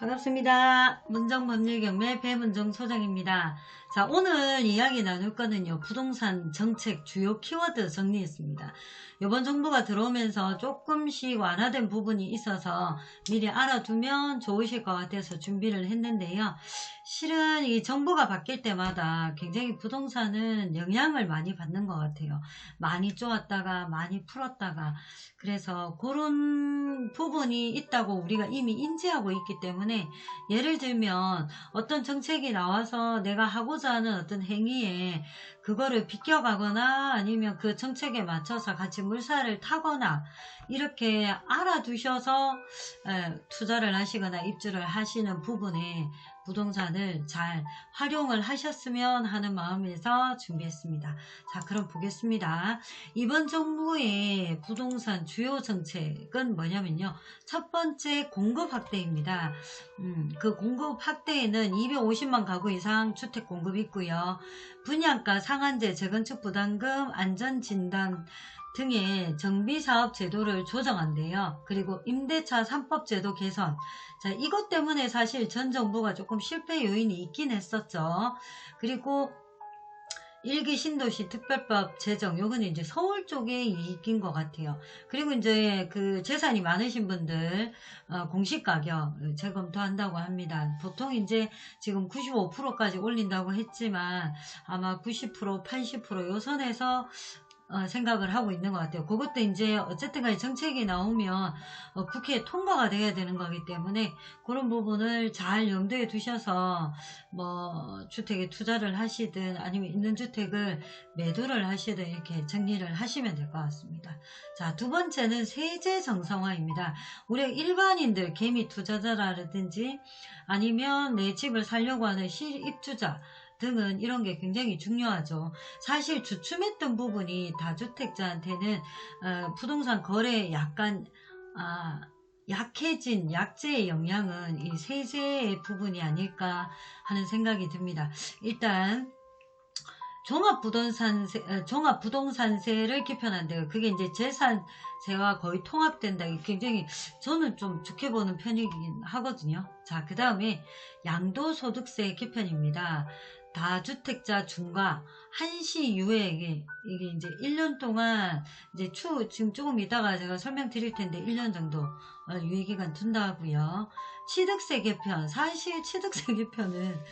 반갑습니다. 문정법률경매 배문정 소장입니다. 자, 오늘 이야기 나눌 거는요, 부동산 정책 주요 키워드 정리했습니다. 이번 정부가 들어오면서 조금씩 완화된 부분이 있어서 미리 알아두면 좋으실 것 같아서 준비를 했는데요. 실은 이 정부가 바뀔 때마다 굉장히 부동산은 영향을 많이 받는 것 같아요. 많이 쪼았다가 많이 풀었다가 그래서 그런 부분이 있다고 우리가 이미 인지하고 있기 때문에 예를 들면 어떤 정책이 나와서 내가 하고자 하는 어떤 행위에 그거를 비껴가거나 아니면 그 정책에 맞춰서 같이 물살을 타거나 이렇게 알아두셔서 투자를 하시거나 입주를 하시는 부분에 부동산을 잘 활용을 하셨으면 하는 마음에서 준비했습니다. 자 그럼 보겠습니다. 이번 정부의 부동산 주요 정책은 뭐냐면요. 첫 번째 공급 확대입니다. 음, 그 공급 확대에는 250만 가구 이상 주택 공급이 있고요. 분양가 상한제, 재건축 부담금, 안전진단 등의 정비사업 제도를 조정한대요. 그리고 임대차 3법 제도 개선. 자, 이것 때문에 사실 전 정부가 조금 실패 요인이 있긴 했었죠. 그리고 일기 신도시 특별법 제정 요거는 이제 서울 쪽에 이익인 것 같아요. 그리고 이제 그 재산이 많으신 분들 어, 공시 가격 재검토한다고 합니다. 보통 이제 지금 95%까지 올린다고 했지만 아마 90% 80%요 선에서 어, 생각을 하고 있는 것 같아요. 그것도 이제 어쨌든 간에 정책이 나오면 어, 국회에 통과가 돼야 되는 거기 때문에 그런 부분을 잘 염두에 두셔서 뭐 주택에 투자를 하시든 아니면 있는 주택을 매도를 하시든 이렇게 정리를 하시면 될 것 같습니다. 자, 두 번째는 세제 정상화입니다. 우리 일반인들 개미 투자자라든지 아니면 내 집을 살려고 하는 실입주자 등은 이런 게 굉장히 중요하죠. 사실 주춤했던 부분이 다주택자한테는 어, 부동산 거래에 약간 아, 약해진 약재의 영향은 이 세제의 부분이 아닐까 하는 생각이 듭니다. 일단 종합부동산세, 어, 종합부동산세를 개편한대요. 그게 이제 재산세와 거의 통합된다. 굉장히 저는 좀 좋게 보는 편이긴 하거든요. 자, 그 다음에 양도소득세 개편입니다. 다주택자 중과 한시 유예에게 이게 이제 1년 동안 이제 추 지금 조금 이따가 제가 설명드릴 텐데 1년 정도 어, 유예 기간 둔다고요. 취득세 개편 사실 취득세 개편은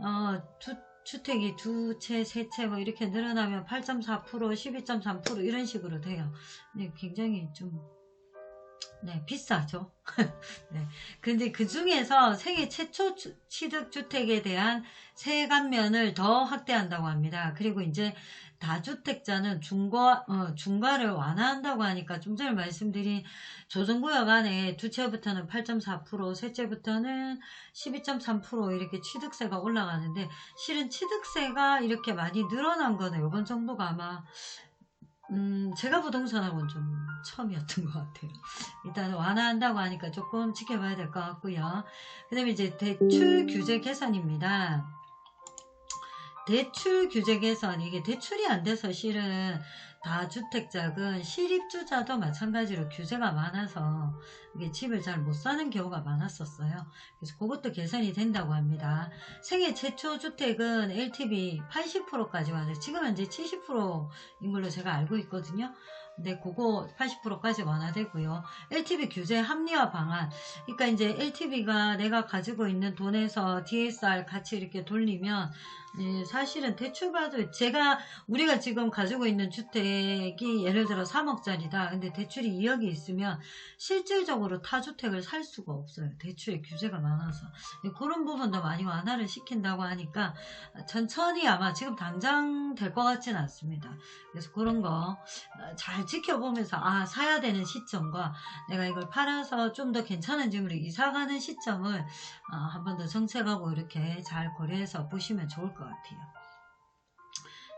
어, 두, 주택이 두 채, 세 채 뭐 이렇게 늘어나면 8.4% 12.3% 이런 식으로 돼요. 근데 굉장히 좀 네, 비싸죠. 네. 근데 그 중에서 세계 최초 취득주택에 대한 세감면을 더 확대한다고 합니다. 그리고 이제 다주택자는 중과, 어, 중과를 완화한다고 하니까 좀 전에 말씀드린 조정구역 안에 두 채부터는 8.4%, 세 채부터는 12.3% 이렇게 취득세가 올라가는데 실은 취득세가 이렇게 많이 늘어난 거는 이번 정부가 아마 음, 제가 부동산하고는 좀 처음이었던 것 같아요. 일단 완화한다고 하니까 조금 지켜봐야 될 것 같고요. 그 다음에 이제 대출 규제 개선입니다. 대출 규제 개선, 이게 대출이 안 돼서 실은 다주택자금 실입주자도 마찬가지로 규제가 많아서 집을 잘 못 사는 경우가 많았었어요. 그래서 그것도 개선이 된다고 합니다. 생애 최초 주택은 LTV 80%까지 완화. 지금 현재 70%인 걸로 제가 알고 있거든요. 근데 그거 80%까지 완화되고요. LTV 규제 합리화 방안. 그러니까 이제 LTV가 내가 가지고 있는 돈에서 DSR 같이 이렇게 돌리면 예, 사실은 대출받을 제가 우리가 지금 가지고 있는 주택이 예를 들어 3억짜리다. 근데 대출이 2억이 있으면 실질적으로 타주택을 살 수가 없어요. 대출의 규제가 많아서 예, 그런 부분도 많이 완화를 시킨다고 하니까 천천히 아마 지금 당장 될 것 같지는 않습니다. 그래서 그런 거 잘 지켜보면서 아 사야 되는 시점과 내가 이걸 팔아서 좀 더 괜찮은 집으로 이사가는 시점을 어, 한번 더 정책하고 이렇게 잘 고려해서 보시면 좋을 것 같아요. 것 같아요.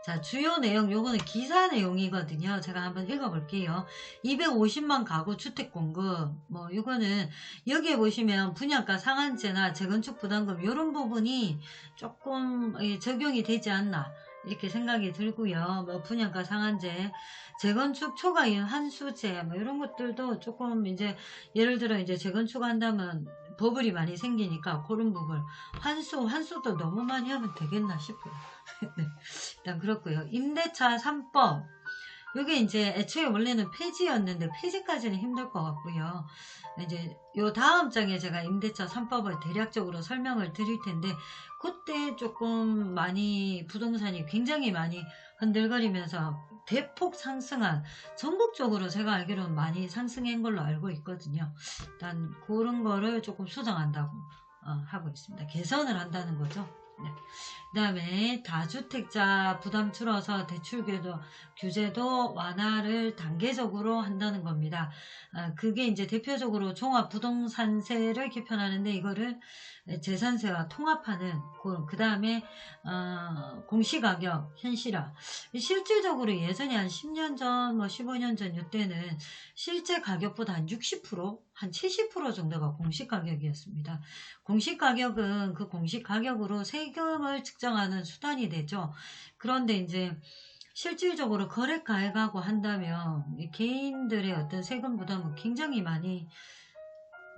자, 주요 내용, 요거는 기사 내용이거든요. 제가 한번 읽어볼게요. 250만 가구 주택 공급, 뭐, 요거는, 여기에 보시면 분양가 상한제나 재건축 부담금, 요런 부분이 조금 적용이 되지 않나. 이렇게 생각이 들고요. 뭐, 분양가 상한제, 재건축 초과인 한수제, 뭐, 이런 것들도 조금 이제, 예를 들어 이제 재건축 한다면 버블이 많이 생기니까 그런 부분 환수 환수도 너무 많이 하면 되겠나 싶어요. 네, 일단 그렇고요. 임대차 3법 이게 이제 애초에 원래는 폐지였는데 폐지까지는 힘들 것 같고요. 이제 요 다음 장에 제가 임대차 3법을 대략적으로 설명을 드릴 텐데 그때 조금 많이 부동산이 굉장히 많이 흔들거리면서 대폭 상승한 전국적으로 제가 알기로는 많이 상승한 걸로 알고 있거든요. 일단 그런 거를 조금 수정한다고 어, 하고 있습니다. 개선을 한다는 거죠. 네. 그 다음에 다주택자 부담 줄어서 대출 규제도, 규제도 완화를 단계적으로 한다는 겁니다. 아, 그게 이제 대표적으로 종합부동산세를 개편하는데 이거를 재산세와 통합하는 그 다음에 어, 공시가격 현실화 실질적으로 예전에 한 10년 전, 뭐 15년 전 이때는 실제 가격보다 한 60%, 한 70% 정도가 공시 가격이었습니다. 공시 가격은 그 공시 가격으로 세금을 측정하는 수단이 되죠. 그런데 이제 실질적으로 거래가에 가고 한다면 이 개인들의 어떤 세금 부담은 굉장히 많이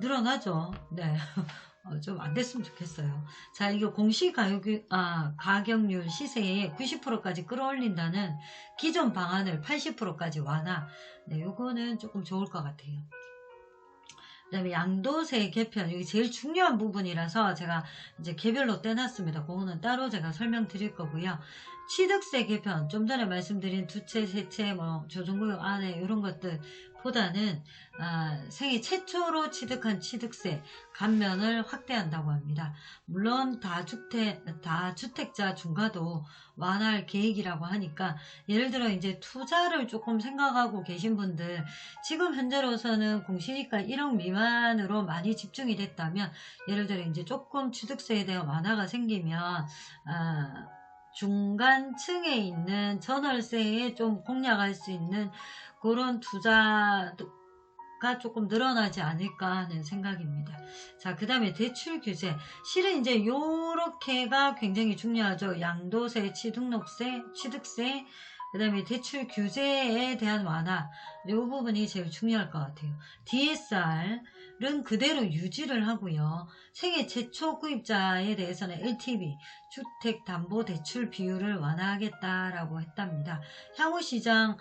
늘어나죠. 네. 어, 좀안 됐으면 좋겠어요. 자, 이거 공시 가격, 아, 가격률 시세의 90%까지 끌어올린다는 기존 방안을 80%까지 완화. 네, 요거는 조금 좋을 것 같아요. 그 다음에 양도세 개편, 이게 제일 중요한 부분이라서 제가 이제 개별로 떼놨습니다. 그거는 따로 제가 설명드릴 거고요. 취득세 개편, 좀 전에 말씀드린 두채, 세채, 뭐, 조정구역 안에 이런 것들 보다는 아, 생애 최초로 취득한 취득세 감면을 확대한다고 합니다. 물론 다주택, 다주택자 중과도 완화할 계획이라고 하니까 예를 들어 이제 투자를 조금 생각하고 계신 분들 지금 현재로서는 공시니까 1억 미만으로 많이 집중이 됐다면 예를 들어 이제 조금 취득세에 대한 완화가 생기면 아, 중간층에 있는 전월세에 좀 공략할 수 있는 그런 투자가 조금 늘어나지 않을까 하는 생각입니다. 자, 그 다음에 대출 규제. 실은 이제 요렇게가 굉장히 중요하죠. 양도세, 취등록세, 취득세, 그 다음에 대출 규제에 대한 완화. 이 부분이 제일 중요할 것 같아요. DSR 은 그대로 유지를 하고요. 생애 최초 구입자에 대해서는 LTV, 주택담보대출 비율을 완화하겠다라고 했답니다. 향후 시장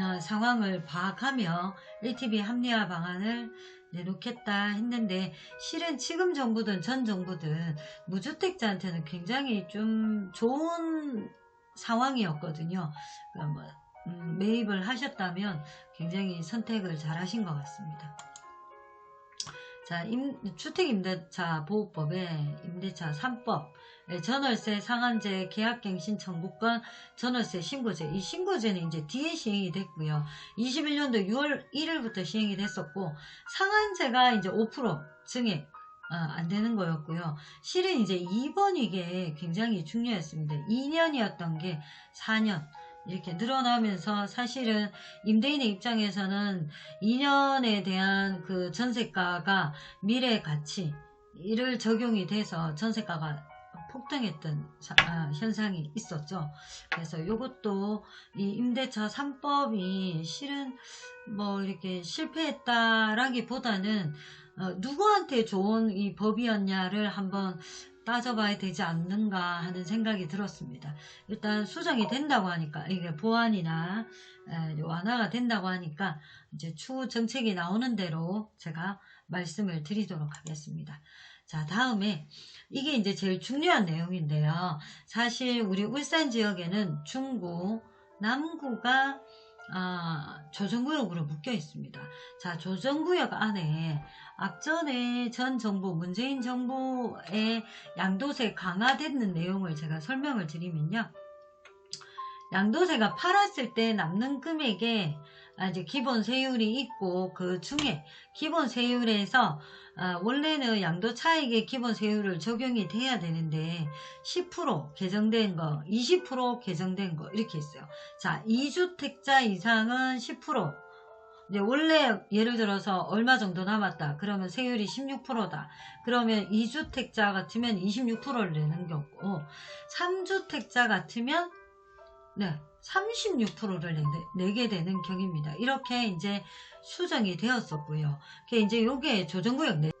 어, 상황을 파악하며 LTV 합리화 방안을 내놓겠다 했는데 실은 지금 정부든 전 정부든 무주택자한테는 굉장히 좀 좋은 상황이었거든요. 그러니까 뭐, 음, 매입을 하셨다면 굉장히 선택을 잘 하신 것 같습니다. 자, 임, 주택임대차 보호법에 임대차 3법. 예, 전월세 상한제 계약갱신 청구권 전월세 신고제. 이 신고제는 이제 뒤에 시행이 됐고요. 21년도 6월 1일부터 시행이 됐었고 상한제가 이제 5% 증액 어, 안 되는 거였고요. 실은 이제 2번 이게 굉장히 중요했습니다. 2년이었던 게 4년 이렇게 늘어나면서 사실은 임대인의 입장에서는 2년에 대한 그 전세가가 미래 가치 이를 적용이 돼서 전세가가 폭등했던 사, 아, 현상이 있었죠. 그래서 이것도 이 임대차 3법이 실은 뭐 이렇게 실패했다라기보다는 어, 누구한테 좋은 이 법이었냐를 한번 따져봐야 되지 않는가 하는 생각이 들었습니다. 일단 수정이 된다고 하니까 이게 보완이나 에, 완화가 된다고 하니까 이제 추후 정책이 나오는 대로 제가 말씀을 드리도록 하겠습니다. 자, 다음에 이게 이제 제일 중요한 내용인데요. 사실 우리 울산 지역에는 중구, 남구가 아, 조정구역으로 묶여 있습니다. 자, 조정구역 안에 앞전에 전 정부, 문재인 정부의 양도세 강화되는 내용을 제가 설명을 드리면요. 양도세가 팔았을 때 남는 금액에 아, 이제 기본 세율이 있고 그 중에 기본 세율에서 아, 원래는 양도 차익의 기본 세율을 적용이 돼야 되는데 10% 개정된 거, 20% 개정된 거 이렇게 있어요. 자, 2주택자 이상은 10%. 이제 원래 예를 들어서 얼마 정도 남았다. 그러면 세율이 16%다. 그러면 2주택자 같으면 26%를 내는 거고 3주택자 같으면 네, 36%를 내, 내게 되는 경입니다. 이렇게 이제 수정이 되었었고요. 이제 요게 조정구역 내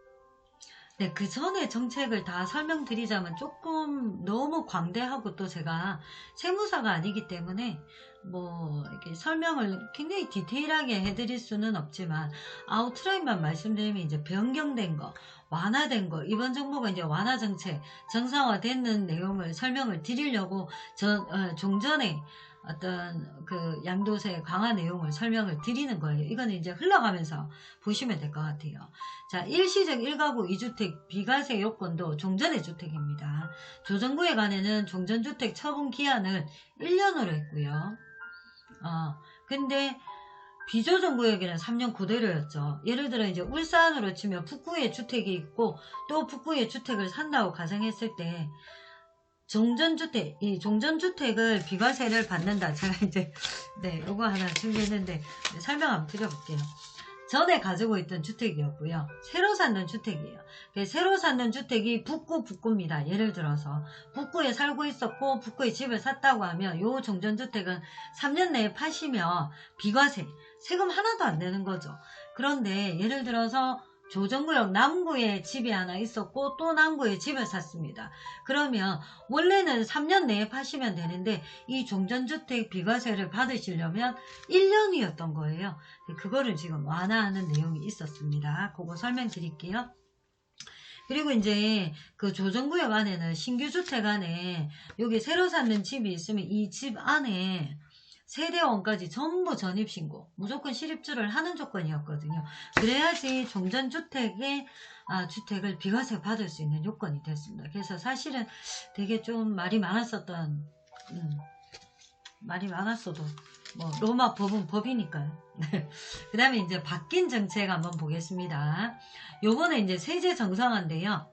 네, 그 전에 정책을 다 설명드리자면 조금 너무 광대하고 또 제가 세무사가 아니기 때문에 뭐 이렇게 설명을 굉장히 디테일하게 해드릴 수는 없지만 아웃라인만 말씀드리면 이제 변경된 거, 완화된 거 이번 정부가 이제 완화 정책 정상화되는 내용을 설명을 드리려고 전 어, 종전에 어떤 그 양도세 강화 내용을 설명을 드리는 거예요. 이거는 이제 흘러가면서 보시면 될 것 같아요. 자, 일시적 1가구 2주택 비과세 요건도 종전의 주택입니다. 조정구에 관해는 종전주택 처분 기한을 1년으로 했고요. 어, 근데 비조정구역에는 3년 그대로였죠. 예를 들어 이제 울산으로 치면 북구에 주택이 있고 또 북구에 주택을 산다고 가정했을 때 종전주택, 이 종전주택을 비과세를 받는다. 제가 이제, 네, 요거 하나 준비했는데, 설명 한번 드려볼게요. 전에 가지고 있던 주택이었고요. 새로 샀는 주택이에요. 새로 샀는 주택이 북구 북구입니다. 예를 들어서 북구에 살고 있었고 북구에 집을 샀다고 하면 요 종전주택은 3년 내에 파시면 비과세 세금 하나도 안 내는 거죠. 그런데 예를 들어서 조정구역 남구에 집이 하나 있었고 또 남구에 집을 샀습니다. 그러면 원래는 3년 내에 파시면 되는데 이 종전주택 비과세를 받으시려면 1년이었던 거예요. 그거를 지금 완화하는 내용이 있었습니다. 그거 설명드릴게요. 그리고 이제 그 조정구역 안에는 신규 주택 안에 여기 새로 샀는 집이 있으면 이 집 안에 세대원까지 전부 전입신고 무조건 실입주를 하는 조건이었거든요. 그래야지 종전주택의 아, 주택을 비과세 받을 수 있는 요건이 됐습니다. 그래서 사실은 되게 좀 말이 많았었던 음, 말이 많았어도 뭐 로마 법은 법이니까요. 그 다음에 이제 바뀐 정책 한번 보겠습니다. 요번에 이제 세제 정상화인데요.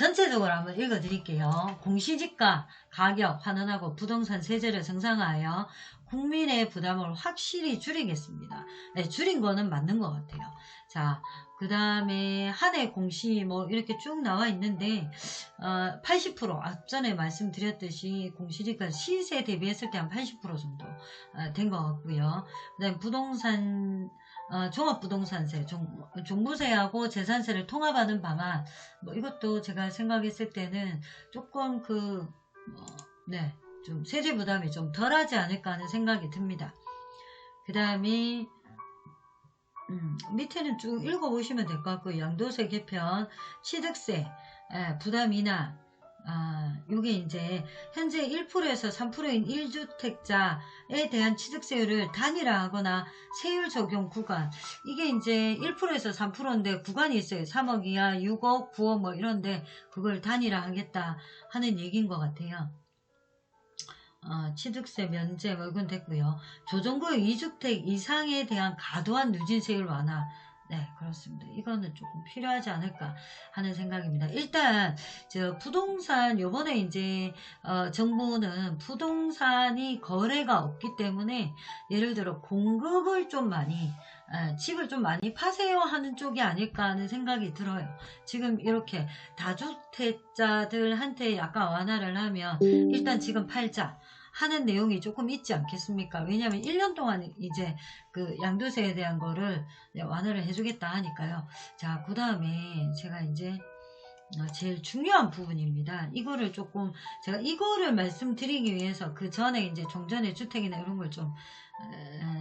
전체적으로 한번 읽어드릴게요. 공시지가 가격 환원하고 부동산 세제를 정상화하여 국민의 부담을 확실히 줄이겠습니다. 네, 줄인 거는 맞는 것 같아요. 자, 그 다음에 한 해 공시 뭐 이렇게 쭉 나와 있는데 어, 80% 앞전에 말씀드렸듯이 공시지가 시세 대비했을 때 한 80% 정도 어, 된것 같고요. 그 다음에 부동산 어, 종합부동산세, 종, 종부세하고 재산세를 통합하는 방안, 뭐 이것도 제가 생각했을 때는 조금 그, 뭐, 네, 좀 세제 부담이 좀 덜하지 않을까 하는 생각이 듭니다. 그 다음에, 음, 밑에는 쭉 읽어보시면 될 것 같고, 양도세 개편, 취득세, 예, 부담 인하, 아, 요게 이제 현재 1%에서 3%인 1주택자에 대한 취득세율을 단일화하거나 세율 적용 구간 이게 이제 1%에서 3%인데 구간이 있어요. 3억 이하, 6억, 9억 뭐 이런데 그걸 단일화하겠다 하는 얘기인 것 같아요. 어, 취득세 면제 뭐 이건 됐고요. 조정구역 2주택 이상에 대한 과도한 누진세율 완화 네, 그렇습니다. 이거는 조금 필요하지 않을까 하는 생각입니다. 일단 저 부동산 요번에 이제 어, 정부는 부동산이 거래가 없기 때문에 예를 들어 공급을 좀 많이 에, 집을 좀 많이 파세요 하는 쪽이 아닐까 하는 생각이 들어요. 지금 이렇게 다주택자들한테 약간 완화를 하면 일단 지금 팔자 하는 내용이 조금 있지 않겠습니까? 왜냐하면 1년 동안 이제 그 양도세에 대한 거를 완화를 해주겠다 하니까요. 자, 그 다음에 제가 이제 어, 제일 중요한 부분입니다. 이거를 조금 제가 이거를 말씀드리기 위해서 그 전에 이제 종전의 주택이나 이런 걸 좀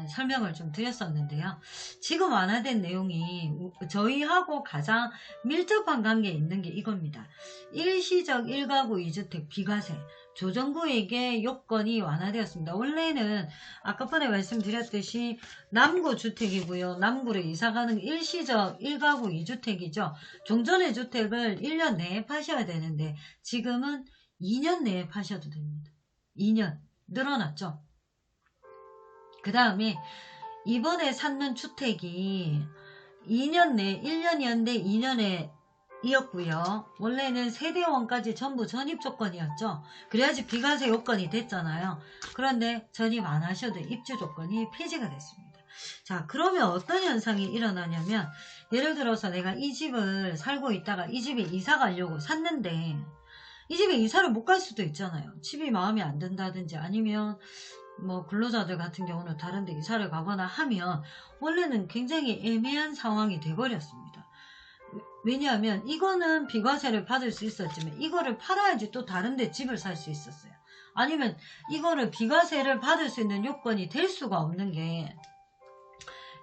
설명을 좀 드렸었는데요. 지금 완화된 내용이 저희하고 가장 밀접한 관계에 있는 게 이겁니다. 일시적 1가구 2주택 비과세 조정부에게 요건이 완화되었습니다. 원래는 아까 전에 말씀드렸듯이 남구 주택이고요. 남구를 이사가는 일시적 1가구 2주택이죠. 종전의 주택을 1년 내에 파셔야 되는데 지금은 2년 내에 파셔도 됩니다. 2년 늘어났죠. 그 다음에 이번에 샀는 주택이 2년 내 1년이었는데 2년에 이었고요. 원래는 세대원까지 전부 전입 조건이었죠. 그래야지 비과세 요건이 됐잖아요. 그런데 전입 안 하셔도 입주 조건이 폐지가 됐습니다. 자 그러면 어떤 현상이 일어나냐면 예를 들어서 내가 이 집을 살고 있다가 이 집에 이사 가려고 샀는데 이 집에 이사를 못 갈 수도 있잖아요. 집이 마음에 안 든다든지 아니면 뭐 근로자들 같은 경우는 다른 데 이사를 가거나 하면 원래는 굉장히 애매한 상황이 돼버렸습니다. 왜냐하면 이거는 비과세를 받을 수 있었지만 이거를 팔아야지 또 다른데 집을 살 수 있었어요. 아니면 이거를 비과세를 받을 수 있는 요건이 될 수가 없는 게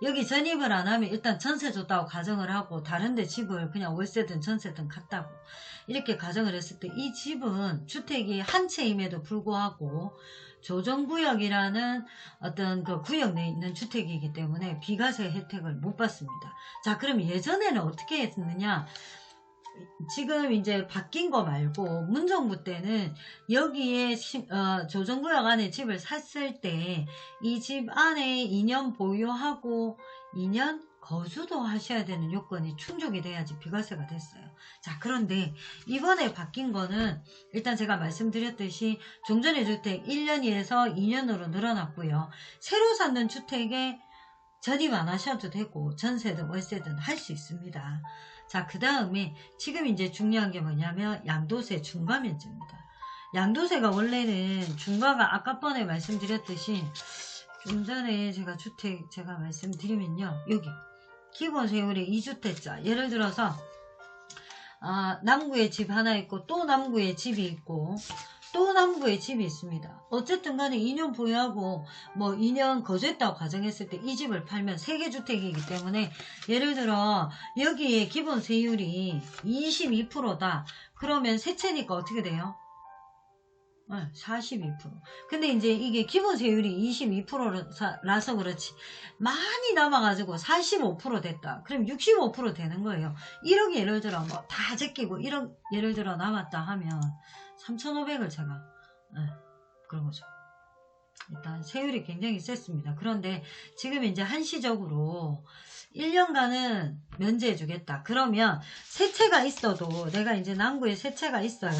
여기 전입을 안 하면 일단 전세 줬다고 가정을 하고 다른데 집을 그냥 월세든 전세든 갔다고 이렇게 가정을 했을 때 이 집은 주택이 한 채임에도 불구하고 조정구역이라는 어떤 그 구역 내에 있는 주택이기 때문에 비과세 혜택을 못 받습니다. 자, 그럼 예전에는 어떻게 했느냐? 지금 이제 바뀐 거 말고 문정부 때는 여기에 시- 어, 조정구역 안에 집을 샀을 때 이 집 안에 2년 보유하고 2년 거주도 하셔야 되는 요건이 충족이 돼야지 비과세가 됐어요. 자 그런데 이번에 바뀐 거는 일단 제가 말씀드렸듯이 종전의 주택 1년에서 2년으로 늘어났고요. 새로 샀는 주택에 전입 안 하셔도 되고 전세든 월세든 할 수 있습니다. 자, 그 다음에 지금 이제 중요한 게 뭐냐면 양도세 중과면제입니다. 양도세가 원래는 중과가 아까 번에 말씀드렸듯이 좀 전에 제가 주택 제가 말씀드리면요. 여기 기본 세율의 2주택자 예를 들어서 아, 남구에 집 하나 있고 또 남구에 집이 있고 또 남구에 집이 있습니다. 어쨌든 간에 2년 보유하고 뭐 2년 거주했다고 가정했을 때 이 집을 팔면 세개주택이기 때문에 예를 들어 여기에 기본 세율이 22%다. 그러면 세채니까 어떻게 돼요? 네, 42%. 근데 이제 이게 기본 세율이 22%라서 그렇지 많이 남아가지고 45% 됐다. 그럼 65% 되는 거예요. 1억 예를 들어 뭐 다 제끼고 1억 예를 들어 남았다 하면 3,500을 제가 네, 그런 거죠. 일단 세율이 굉장히 셌습니다. 그런데 지금 이제 한시적으로 1년간은 면제해 주겠다. 그러면 세 채가 있어도 내가 이제 남구에 세 채가 있어요.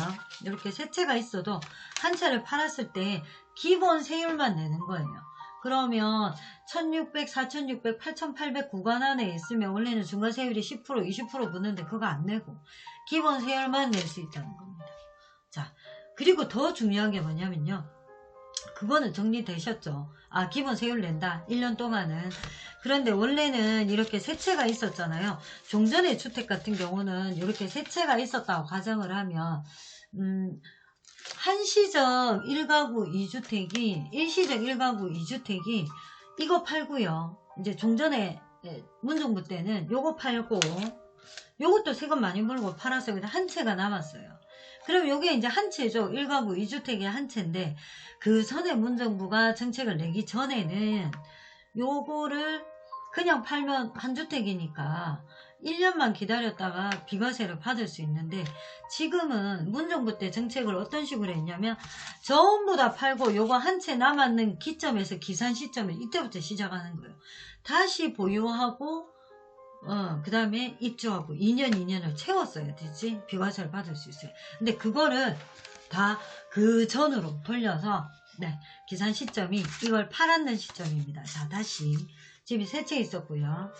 이렇게 세 채가 있어도 한 채를 팔았을 때 기본 세율만 내는 거예요. 그러면 1600, 4600, 8800 구간 안에 있으면 원래는 중과세율이 10% 20% 붙는데 그거 안 내고 기본 세율만 낼 수 있다는 겁니다. 자 그리고 더 중요한 게 뭐냐면요. 그거는 정리되셨죠. 아, 기본 세율 낸다. 1년 동안은. 그런데 원래는 이렇게 세 채가 있었잖아요. 종전의 주택 같은 경우는 이렇게 세 채가 있었다고 가정을 하면, 음, 한시적 1가구 2주택이, 일시적 1가구 2주택이 이거 팔고요. 이제 종전에 예, 문정부 때는 요거 팔고, 요것도 세금 많이 물고 팔았어요. 근데 한 채가 남았어요. 그럼 요게 이제 한 채죠. 1가구 2주택의 한 채인데, 그 전에 문정부가 정책을 내기 전에는 요거를 그냥 팔면 한 주택이니까 1년만 기다렸다가 비과세를 받을 수 있는데 지금은 문정부 때 정책을 어떤 식으로 했냐면 전부 다 팔고 요거 한 채 남았는 기점에서 기산 시점에 이때부터 시작하는 거예요. 다시 보유하고 어, 그 다음에 입주하고 2년, 2년을 채웠어야 되지. 비과세를 받을 수 있어요. 근데 그거를 다 그 전으로 돌려서, 네, 기산 시점이 이걸 팔았는 시점입니다. 자, 다시. 집이 세 채 있었고요.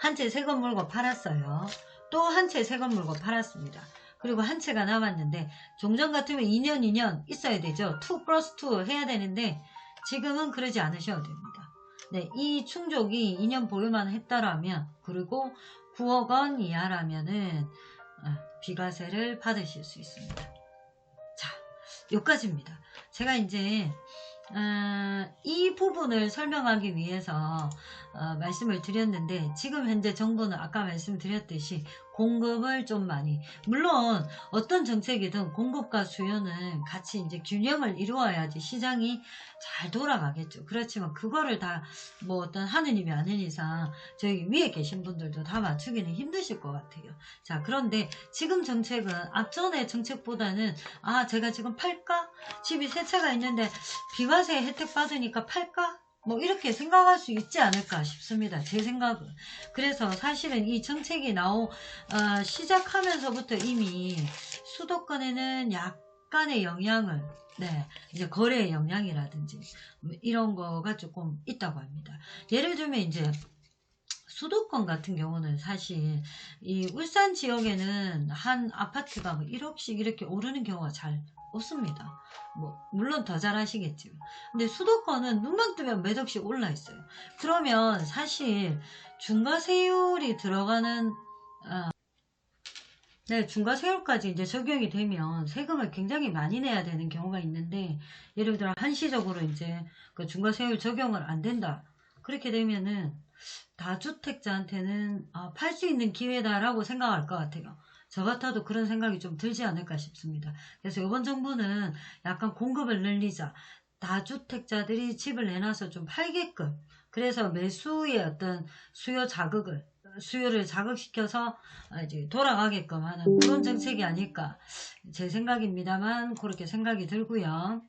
한채새건 물고 팔았어요. 또 한채새건 물고 팔았습니다. 그리고 한 채가 남았는데, 종전 같으면 2년, 2년 있어야 되죠. 2 플러스 2 해야 되는데, 지금은 그러지 않으셔도 됩니다. 네, 이 충족이 2년 보유만 했다라면 그리고 9억 원 이하라면은 어, 비과세를 받으실 수 있습니다. 자, 여기까지입니다. 제가 이제 어, 이 부분을 설명하기 위해서 어, 말씀을 드렸는데 지금 현재 정부는 아까 말씀드렸듯이 공급을 좀 많이 물론 어떤 정책이든 공급과 수요는 같이 이제 균형을 이루어야지 시장이 잘 돌아가겠죠. 그렇지만 그거를 다 뭐 어떤 하느님이 아닌 이상 저희 위에 계신 분들도 다 맞추기는 힘드실 것 같아요. 자 그런데 지금 정책은 앞전의 정책보다는 아 제가 지금 팔까? 집이 세 채가 있는데 비과세 혜택 받으니까 팔까? 뭐 이렇게 생각할 수 있지 않을까 싶습니다. 제 생각은. 그래서 사실은 이 정책이 나오 어, 시작하면서부터 이미 수도권에는 약간의 영향을 네, 이제 거래의 영향이라든지 뭐 이런 거가 조금 있다고 합니다. 예를 들면 이제 수도권 같은 경우는 사실 이 울산 지역에는 한 아파트가 뭐 1억씩 이렇게 오르는 경우가 잘 없습니다. 뭐 물론 더 잘하시겠지만 근데 수도권은 눈만 뜨면 몇 억씩 올라 있어요. 그러면 사실 중과세율이 들어가는 어, 네, 중과세율까지 이제 적용이 되면 세금을 굉장히 많이 내야 되는 경우가 있는데, 예를 들어 한시적으로 이제 그 중과세율 적용을 안 된다. 그렇게 되면은 다주택자한테는 아, 팔 수 있는 기회다라고 생각할 것 같아요. 저 같아도 그런 생각이 좀 들지 않을까 싶습니다. 그래서 이번 정부는 약간 공급을 늘리자. 다주택자들이 집을 내놔서 좀 팔게끔. 그래서 매수의 어떤 수요 자극을 수요를 자극시켜서 이제 돌아가게끔 하는 그런 정책이 아닐까 제 생각입니다만 그렇게 생각이 들고요.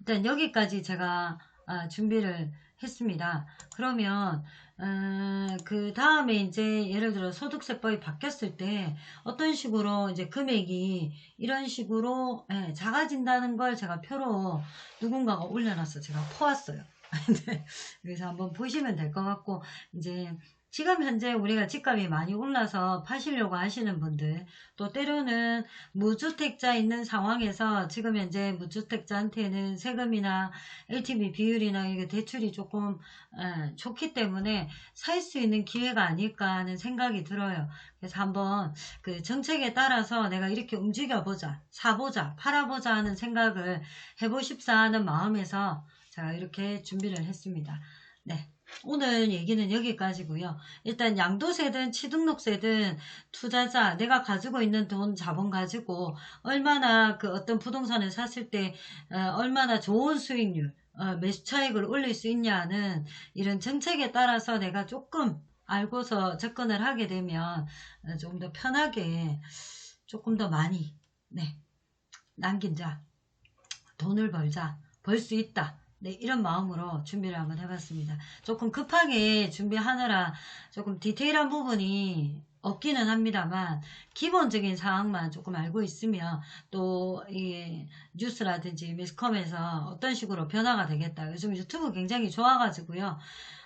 일단 여기까지 제가 아, 준비를 했습니다. 그러면 어, 그 다음에 이제 예를 들어 소득세법이 바뀌었을 때 어떤 식으로 이제 금액이 이런 식으로 예, 작아진다는 걸 제가 표로 누군가가 올려놔서 제가 퍼왔어요. 네, 그래서 한번 보시면 될 것 같고 이제 지금 현재 우리가 집값이 많이 올라서 파시려고 하시는 분들 또 때로는 무주택자 있는 상황에서 지금 현재 무주택자한테는 세금이나 LTV 비율이나 이게 대출이 조금 에, 좋기 때문에 살 수 있는 기회가 아닐까 하는 생각이 들어요. 그래서 한번 그 정책에 따라서 내가 이렇게 움직여보자, 사보자, 팔아보자 하는 생각을 해보십사 하는 마음에서 제가 이렇게 준비를 했습니다. 네. 오늘 얘기는 여기까지고요. 일단 양도세든 취등록세든 투자자 내가 가지고 있는 돈 자본 가지고 얼마나 그 어떤 부동산을 샀을 때 어, 얼마나 좋은 수익률 어, 매수 차익을 올릴 수 있냐는 이런 정책에 따라서 내가 조금 알고서 접근을 하게 되면 어, 조금 더 편하게 조금 더 많이 네 남긴 자 돈을 벌자 벌 수 있다 네, 이런 마음으로 준비를 한번 해봤습니다. 조금 급하게 준비하느라 조금 디테일한 부분이 없기는 합니다만 기본적인 사항만 조금 알고 있으면 또 이 뉴스라든지 매스컴에서 어떤 식으로 변화가 되겠다. 요즘 유튜브 굉장히 좋아가지고요.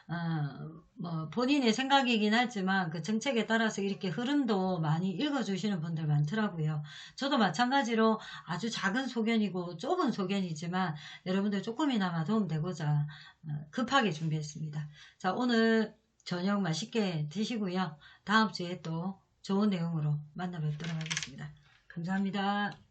어, 뭐 본인의 생각이긴 하지만 그 정책에 따라서 이렇게 흐름도 많이 읽어주시는 분들 많더라고요. 저도 마찬가지로 아주 작은 소견이고 좁은 소견이지만 여러분들 조금이나마 도움되고자 어, 급하게 준비했습니다. 자 오늘 저녁 맛있게 드시고요. 다음 주에 또 좋은 내용으로 만나 뵙도록 하겠습니다. 감사합니다.